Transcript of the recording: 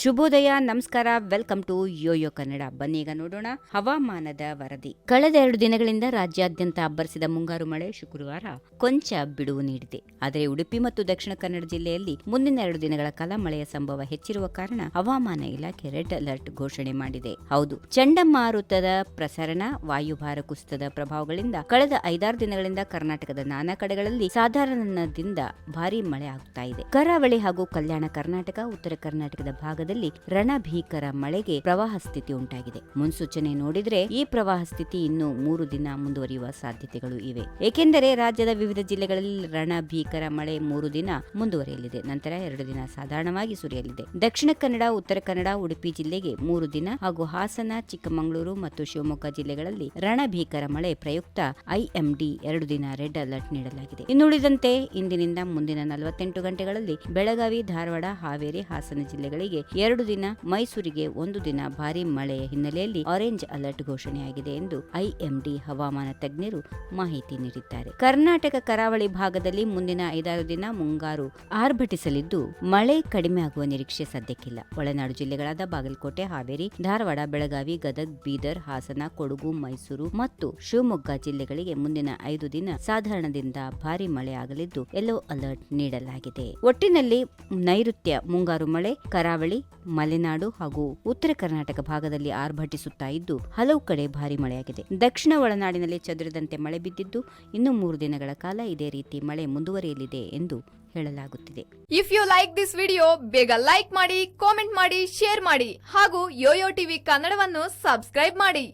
ಶುಭೋದಯ, ನಮಸ್ಕಾರ, welcome to Yoyo Kannada. ಬನ್ನಿ ಈಗ ನೋಡೋಣ ಹವಾಮಾನದ ವರದಿ. ಕಳೆದ ಎರಡು ದಿನಗಳಿಂದ ರಾಜ್ಯಾದ್ಯಂತ ಅಬ್ಬರಿಸಿದ ಮುಂಗಾರು ಮಳೆ ಶುಕ್ರವಾರ ಕೊಂಚ ಬಿಡುವು ನೀಡಿದೆ. ಆದರೆ ಉಡುಪಿ ಮತ್ತು ದಕ್ಷಿಣ ಕನ್ನಡ ಜಿಲ್ಲೆಯಲ್ಲಿ ಮುಂದಿನ ಎರಡು ದಿನಗಳ ಕಾಲ ಮಳೆಯ ಸಂಭವ ಹೆಚ್ಚಿರುವ ಕಾರಣ ಹವಾಮಾನ ಇಲಾಖೆ ರೆಡ್ ಅಲರ್ಟ್ ಘೋಷಣೆ ಮಾಡಿದೆ. ಹೌದು ಚಂಡಮಾರುತದ ಪ್ರಸರಣ, ವಾಯುಭಾರ ಕುಸಿತದ ಪ್ರಭಾವಗಳಿಂದ ಕಳೆದ ಐದಾರು ದಿನಗಳಿಂದ ಕರ್ನಾಟಕದ ನಾನಾ ಕಡೆಗಳಲ್ಲಿ ಸಾಧಾರಣದಿಂದ ಭಾರೀ ಮಳೆ ಆಗ್ತಾ ಇದೆ. ಕರಾವಳಿ ಹಾಗೂ ಕಲ್ಯಾಣ ಕರ್ನಾಟಕ, ಉತ್ತರ ಕರ್ನಾಟಕದ ಭಾಗದಲ್ಲಿ ರಣಭೀಕರ ಮಳೆಗೆ ಪ್ರವಾಹ ಸ್ಥಿತಿ ಉಂಟಾಗಿದೆ. ಮುನ್ಸೂಚನೆ ನೋಡಿದ್ರೆ ಈ ಪ್ರವಾಹ ಸ್ಥಿತಿ ಇನ್ನು ಮೂರು ದಿನ ಮುಂದುವರಿಯುವ ಸಾಧ್ಯತೆಗಳು ಇವೆ. ಏಕೆಂದರೆ ರಾಜ್ಯದ ವಿವಿಧ ಜಿಲ್ಲೆಗಳಲ್ಲಿ ರಣಭೀಕರ ಮಳೆ ಮೂರು ದಿನ ಮುಂದುವರಿಯಲಿದೆ. ನಂತರ ಎರಡು ದಿನ ಸಾಧಾರಣವಾಗಿ ಸುರಿಯಲಿದೆ. ದಕ್ಷಿಣ ಕನ್ನಡ, ಉತ್ತರ ಕನ್ನಡ, ಉಡುಪಿ ಜಿಲ್ಲೆಗೆ ಮೂರು ದಿನ ಹಾಗೂ ಹಾಸನ, ಚಿಕ್ಕಮಗಳೂರು ಮತ್ತು ಶಿವಮೊಗ್ಗ ಜಿಲ್ಲೆಗಳಲ್ಲಿ ರಣಭೀಕರ ಮಳೆ ಪ್ರಯುಕ್ತ ಐಎಂಡಿ ಎರಡು ದಿನ ರೆಡ್ ಅಲರ್ಟ್ ನೀಡಲಾಗಿದೆ. ಇನ್ನುಳಿದಂತೆ ಇಂದಿನಿಂದ ಮುಂದಿನ ನಲವತ್ತೆಂಟು ಗಂಟೆಗಳಲ್ಲಿ ಬೆಳಗಾವಿ, ಧಾರವಾಡ, ಹಾವೇರಿ, ಹಾಸನ ಜಿಲ್ಲೆಗಳಿಗೆ ಎರಡು ದಿನ ಮೈಸೂರಿಗೆ ಒಂದು ದಿನ ಭಾರಿ ಮಳೆಯ ಹಿನ್ನೆಲೆಯಲ್ಲಿ ಆರೆಂಜ್ ಅಲರ್ಟ್ ಘೋಷಣೆಯಾಗಿದೆ ಎಂದು ಐಎಂಡಿ ಹವಾಮಾನ ತಜ್ಞರು ಮಾಹಿತಿ ನೀಡಿದ್ದಾರೆ. ಕರ್ನಾಟಕ ಕರಾವಳಿ ಭಾಗದಲ್ಲಿ ಮುಂದಿನ ಐದಾರು ದಿನ ಮುಂಗಾರು ಆರ್ಭಟಿಸಲಿದ್ದು, ಮಳೆ ಕಡಿಮೆ ಆಗುವ ನಿರೀಕ್ಷೆ ಸದ್ಯಕ್ಕಿಲ್ಲ. ಒಳನಾಡು ಜಿಲ್ಲೆಗಳಾದ ಬಾಗಲಕೋಟೆ, ಹಾವೇರಿ, ಧಾರವಾಡ, ಬೆಳಗಾವಿ, ಗದಗ್, ಬೀದರ್, ಹಾಸನ, ಕೊಡಗು, ಮೈಸೂರು ಮತ್ತು ಶಿವಮೊಗ್ಗ ಜಿಲ್ಲೆಗಳಿಗೆ ಮುಂದಿನ ಐದು ದಿನ ಸಾಧಾರಣದಿಂದ ಭಾರಿ ಮಳೆಯಾಗಲಿದ್ದು ಯೆಲ್ಲೋ ಅಲರ್ಟ್ ನೀಡಲಾಗಿದೆ. ಒಟ್ಟಿನಲ್ಲಿ ನೈಋತ್ಯ ಮುಂಗಾರು ಮಳೆ, ಕರಾವಳಿ ಮಲೆನಾಡು ಹಾಗೂ ಉತ್ತರ ಕರ್ನಾಟಕ ಭಾಗದಲ್ಲಿ ಆರ್ಭಟಿಸುತ್ತಾ ಇದ್ದು, ಹಲವು ಕಡೆ ಭಾರಿ ಮಳೆಯಾಗಿದೆ. ದಕ್ಷಿಣ ಒಳನಾಡಿನಲ್ಲಿ ಚದುರಿದಂತೆ ಮಳೆ ಬಿದ್ದಿದ್ದು, ಇನ್ನು ಮೂರು ದಿನಗಳ ಕಾಲ ಇದೇ ರೀತಿ ಮಳೆ ಮುಂದುವರಿಯಲಿದೆ ಎಂದು ಹೇಳಲಾಗುತ್ತಿದೆ. If you like this video ಬೇಗ ಲೈಕ್ ಮಾಡಿ ಕಾಮೆಂಟ್ ಮಾಡಿ ಶೇರ್ ಮಾಡಿ ಹಾಗೂ ಯೋಯೋ ಟಿವಿ ಕನ್ನಡವನ್ನು ಸಬ್ಸ್ಕ್ರೈಬ್ ಮಾಡಿ.